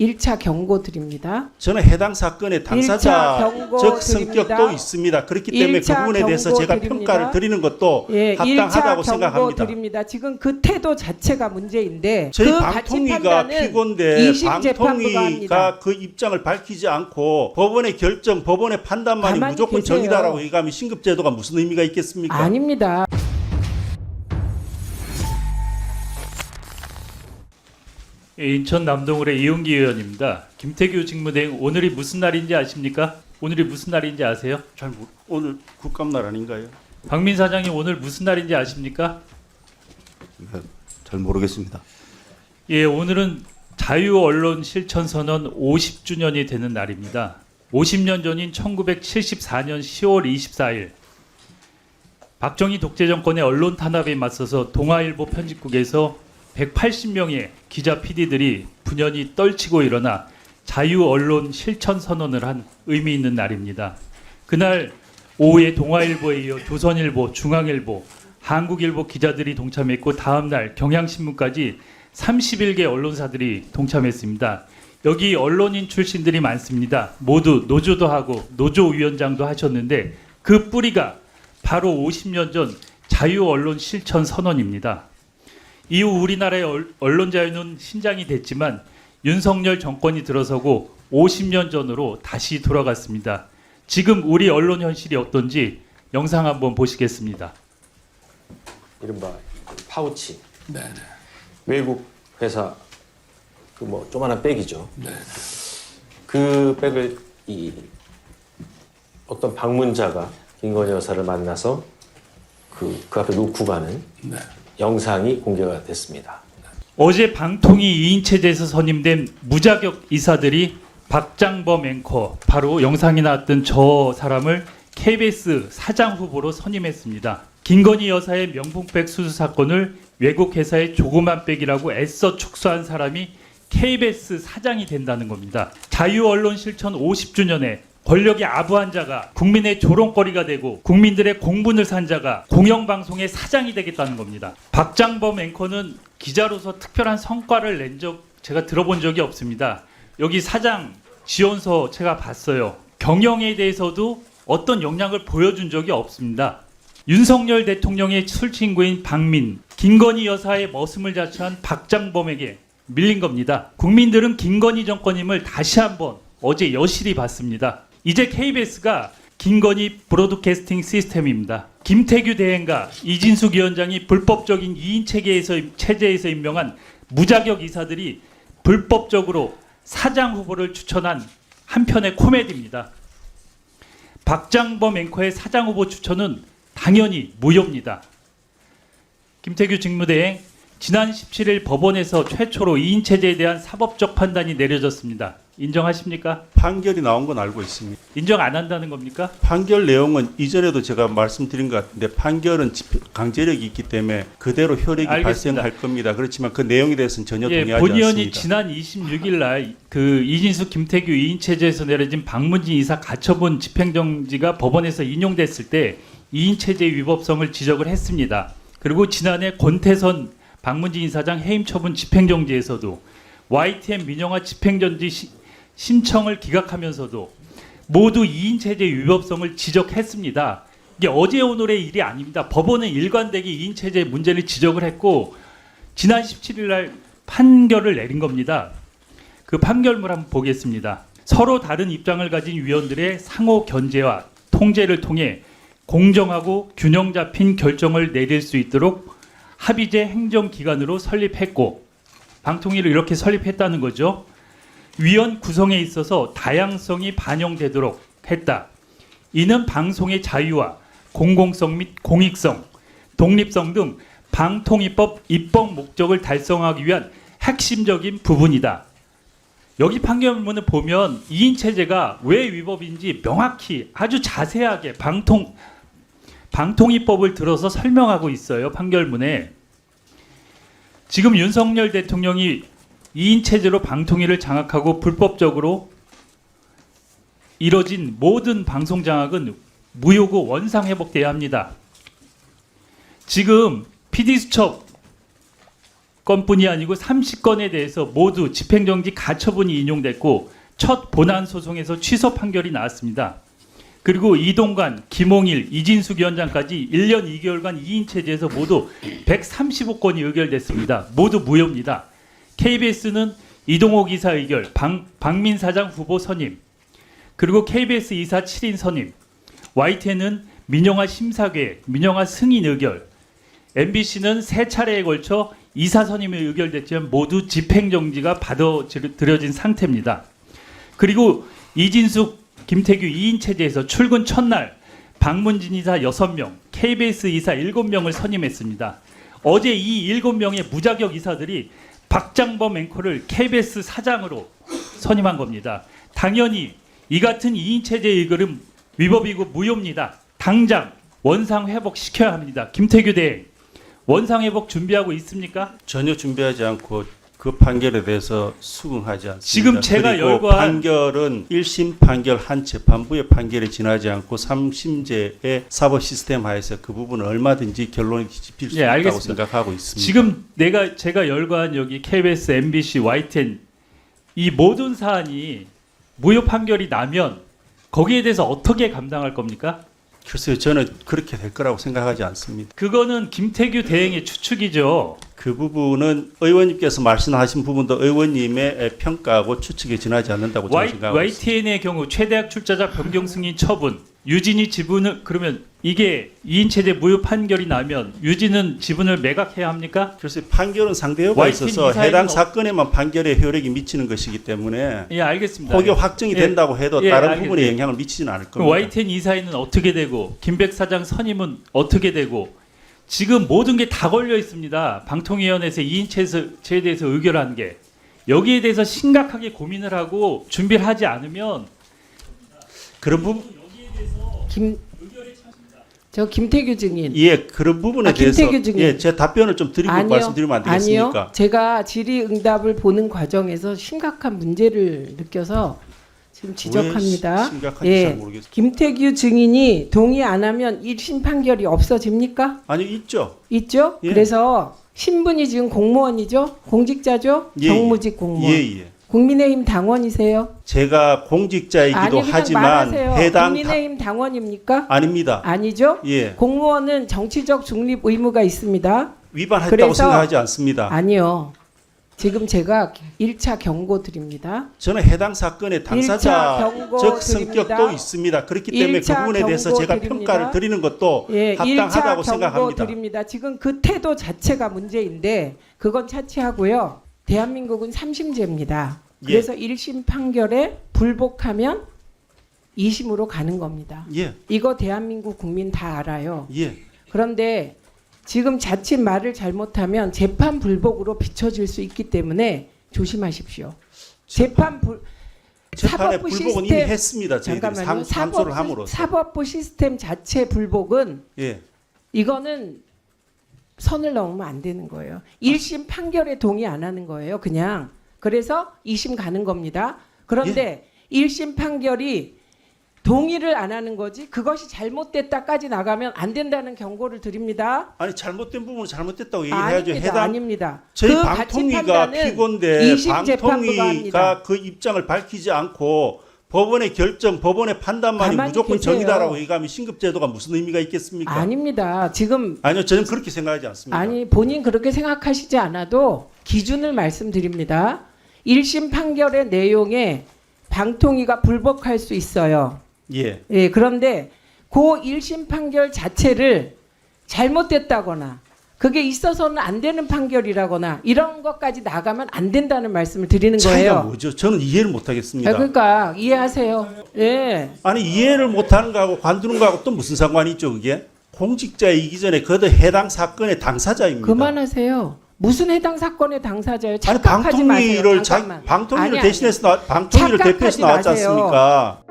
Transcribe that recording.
1차 경고 드립니다. 저는 해당 사건의 당사자적 경고 성격도 드립니다. 있습니다. 그렇기 때문에 그 부분에 대해서 제가 드립니다. 평가를 드리는 것도 예, 1차 합당하다고 생각합니다. 드립니다. 지금 그 태도 자체가 문제인데 저희 그 방통위가 피고인데. 방통위가 그 입장을 밝히지 않고 법원의 결정, 법원의 판단만이 무조건 계세요. 정의다라고 얘기하면 신급제도가 무슨 의미가 있겠습니까? 아닙니다. 인천 남동울의 이용기 의원입니다. 김태규 직무대행 오늘이 무슨 날인지 아십니까? 오늘이 무슨 날인지 아세요? 잘 모르, 오늘 국감날 아닌가요? 박민 사장님 오늘 무슨 날인지 아십니까? 잘 모르겠습니다. 예, 오늘은 자유 언론 실천 선언 50주년이 되는 날입니다. 50년 전인 1974년 10월 24일 박정희 독재 정권의 언론 탄압에 맞서서 동아일보 편집국에서 180명의 기자 PD들이 분연히 떨치고 일어나 자유 언론 실천 선언을 한 의미 있는 날입니다. 그날 오후에 동아일보에 이어 조선일보, 중앙일보, 한국일보 기자들이 동참했고 다음 날 경향신문까지 31개 언론사들이 동참했습니다. 여기 언론인 출신들이 많습니다. 모두 노조도 하고 노조위원장도 하셨는데 그 뿌리가 바로 50년 전 자유 언론 실천 선언입니다. 이후 우리나라의 얼- 언론 자유는 신장이 됐지만 윤석열 정권이 들어서고 50년 전으로 다시 돌아갔습니다. 지금 우리 언론 현실이 어떤지 영상 한번 보시겠습니다. 이른바 파우치. 외국 회사 그 뭐 조만한 백이죠. 그 백을 이 어떤 방문자가 김건희 여사를 만나서 그, 그 앞에 놓고 가는 영상이 공개가 됐습니다. 어제 방통위 2인 체제에서 선임된 무자격 이사들이 박장범 앵커 바로 영상에 나왔던 저 사람을 KBS 사장 후보로 선임했습니다. 김건희 여사의 명품백 수수 사건을 외국 회사의 조그만 백이라고 애써 축소한 사람이 KBS 사장이 된다는 겁니다. 자유 언론 실천 50주년에 권력의 아부한 자가 국민의 조롱거리가 되고 국민들의 공분을 산 자가 공영방송의 사장이 되겠다는 겁니다. 박장범 앵커는 기자로서 특별한 성과를 낸 적 제가 들어본 적이 없습니다. 여기 사장 지원서 제가 봤어요. 경영에 대해서도 어떤 역량을 보여준 적이 없습니다. 윤석열 대통령의 술친구인 박민, 김건희 여사의 머슴을 자처한 박장범에게 밀린 겁니다. 국민들은 김건희 정권임을 다시 한번 어제 여실히 봤습니다. 이제 KBS가 김건희 브로드캐스팅 시스템입니다. 김태규 대행과 이진숙 위원장이 불법적인 2인 체계에서 체제에서 임명한 무자격 이사들이 불법적으로 사장 후보를 추천한 한편의 코미디입니다. 박장범 앵커의 사장 후보 추천은 당연히 무효입니다. 김태규 직무대행 지난 17일 법원에서 최초로 2인 체제에 대한 사법적 판단이 내려졌습니다. 인정하십니까? 판결이 나온 건 알고 있습니다. 인정 안 한다는 겁니까? 판결 내용은 이전에도 제가 말씀드린 것 같은데 판결은 강제력이 있기 때문에 그대로 효력이 알겠습니다. 발생할 겁니다. 그렇지만 그 내용에 대해서는 전혀 예, 동의하지 본 의원이 않습니다. 지난 26일 날 그 이진숙 김태규 2인 체제에서 내려진 박문진 이사 가처분 집행정지가 법원에서 인용됐을 때 2인 체제 위법성을 지적을 했습니다. 그리고 지난해 권태선 박문진 이사장 해임 처분 집행정지에서도 YTN 민영화 집행정지 시- 신청을 기각하면서도 모두 2인 체제 위법성을 지적했습니다. 이게 어제 오늘의 일이 아닙니다. 법원은 일관되게 2인 체제 문제를 지적을 했고 지난 17일 날 판결을 내린 겁니다. 그 판결문 한번 보겠습니다. 서로 다른 입장을 가진 위원들의 상호 견제와 통제를 통해 공정하고 균형 잡힌 결정을 내릴 수 있도록 합의제 행정기관으로 설립했고 방통위를 이렇게 설립했다는 거죠. 위원 구성에 있어서 다양성이 반영되도록 했다. 이는 방송의 자유와 공공성 및 공익성, 독립성 등 방통위법 입법 목적을 달성하기 위한 핵심적인 부분이다. 여기 판결문을 보면 2인 체제가 왜 위법인지 명확히 아주 자세하게 방통 방통위법을 들어서 설명하고 있어요. 판결문에. 지금 윤석열 대통령이 2인 체제로 방통위를 장악하고 불법적으로 이뤄진 모든 방송 장악은 무효고 원상 회복돼야 합니다. 지금 PD 수첩 건뿐이 아니고 30건에 대해서 모두 집행정지 가처분이 인용됐고 첫 본안 소송에서 취소 판결이 나왔습니다. 그리고 이동관, 김홍일, 이진숙 위원장까지 1년 2개월간 2인 체제에서 모두 135건이 의결됐습니다. 모두 무효입니다. KBS는 이동호 기사 의결, 방, 박민 사장 후보 선임, 그리고 KBS 이사 7인 선임, YTN은 민영화 심사계, 민영화 승인 의결, MBC는 세 차례에 걸쳐 이사 선임이 의결됐지만 모두 집행정지가 받아들여진 상태입니다. 그리고 이진숙, 김태규 2인 체제에서 출근 첫날 박문진 이사 6명, KBS 이사 7명을 선임했습니다. 어제 이 7명의 무자격 이사들이 박장범 앵커를 KBS 사장으로 선임한 겁니다. 당연히 이 같은 2인 체제 의결은 위법이고 무효입니다. 당장 원상 회복 시켜야 합니다. 김태규 대행 원상 회복 준비하고 있습니까? 전혀 준비하지 않고 그 판결에 대해서 수긍하지 않습니다. 지금 제가 그리고 열거한- 판결은 1심 판결 한 재판부의 판결에 지나지 않고 3심제의 사법 시스템 하에서 그 부분은 얼마든지 결론이 뒤집힐 수 예, 있다고 알겠습니다. 생각하고 있습니다. 지금 내가 제가 열거한 여기 KBS, MBC, YTN 이 모든 사안이 무효 판결이 나면 거기에 대해서 어떻게 감당할 겁니까? 글쎄요, 저는 그렇게 될 거라고 생각하지 않습니다. 그거는 김태규 대행의 추측이죠. 그 부분은 의원님께서 말씀하신 부분도 의원님의 평가하고 추측에 지나지 않는다고 저는 있습니다. YTN의 경우 최대학 출자자 변경 승인 처분, 유진이 지분을 그러면 이게 2인 체제 무효 판결이 나면 유진은 지분을 매각해야 합니까? 글쎄 판결은 상대효가 YTN 있어서 해당 어- 사건에만 판결에 효력이 미치는 것이기 때문에 예, 알겠습니다. 혹여 확정이 예. 된다고 해도 예, 다른 알겠- 부분에 영향을 미치지는 않을 겁니다. YTN 이사회는 어떻게 되고 김백 사장 선임은 어떻게 되고 지금 모든 게 다 걸려 있습니다. 방통위원회에서 2인 체제에 대해서 의결한 게 여기에 대해서 심각하게 고민을 하고 준비를 하지 않으면 그런 부분 김, 저 김태규 증인. 예 그런 부분에 아, 대해서 김태규 증인. 예제 답변을 좀 드리고 말씀드리면 안 되겠습니까? 아니요. 제가 질의응답을 보는 과정에서 심각한 문제를 느껴서 지금 지적합니다. 왜 심각한지 예. 잘 모르겠습니다. 김태규 증인이 동의 안 하면 1심 판결이 없어집니까? 아니 있죠. 있죠? 예. 그래서 신분이 지금 공무원이죠? 공직자죠? 예, 정무직 공무원. 예 예. 국민의힘 당원이세요? 제가 공직자이기도 아니 그냥 하지만 말하세요. 해당 다, 국민의힘 당원입니까? 아닙니다. 아니죠? 예 공무원은 정치적 중립 의무가 있습니다. 위반했다고 그래서- 생각하지 않습니다. 아니요. 지금 제가 1차 경고 드립니다. 저는 해당 사건의 당사자 경고 적 드립니다. 성격도 있습니다. 그렇기 때문에 그 부분에 대해서 제가 드립니다. 평가를 드리는 것도 예, 1차 합당하다고 생각합니다. 드립니다. 지금 그 태도 자체가 문제인데 그건 차치하고요. 대한민국은 3심제입니다. 예. 그래서 1심 판결에 불복하면 2심으로 가는 겁니다. 예, 이거 대한민국 국민 다 알아요. 예. 그런데 지금 자칫 말을 잘못하면 재판 불복으로 비춰질 수 있기 때문에 조심하십시오. 재판 불 사법부 불복은 이미 시스템- 했습니다. 잠깐만요. 삼, 삼소를 함으로써. 사법부 시스템 자체 불복은 예, 이거는 선을 넘으면 안 되는 거예요. 1심 판결에 동의 안 하는 거예요. 그냥. 그래서 2심 가는 겁니다. 그런데 예. 1심 판결이 동의를 안 하는 거지 그것이 잘못됐다까지 나가면 안 된다는 경고를 드립니다. 아니 잘못된 부분은 잘못됐다고 얘기해야죠. 아닙니다. 해당 아닙니다. 저희 그 방통위가 피고인데. 방통위가 그 입장을 밝히지 않고 법원의 결정, 법원의 판단만이 무조건 계세요. 정의다라고 얘기하면 신급제도가 무슨 의미가 있겠습니까? 아닙니다. 지금 아니요, 저는 그렇게 생각하지 않습니다. 아니 본인 그렇게 생각하시지 않아도 기준을 말씀드립니다. 1심 판결의 내용에 방통위가 불복할 수 있어요. 예, 예, 그런데 그 1심 판결 자체를 잘못됐다거나 그게 있어서는 안 되는 판결이라거나 이런 것까지 나가면 안 된다는 말씀을 드리는 차이가 거예요. 뭐죠? 저는 이해를 못 하겠습니다. 아, 그러니까 이해하세요. 예. 아니 이해를 못하는 거하고 관두는 거하고 또 무슨 상관이 있죠? 그게 공직자이기 전에 그도 해당 사건의 당사자입니다. 그만하세요. 무슨 해당 사건의 당사자예요? 아니 착각하지 마세요. 방통위를 자, 잠깐만. 방통위를 아니, 아니. 대신해서 나, 방통위를 대표해서 나왔지 마세요. 않습니까?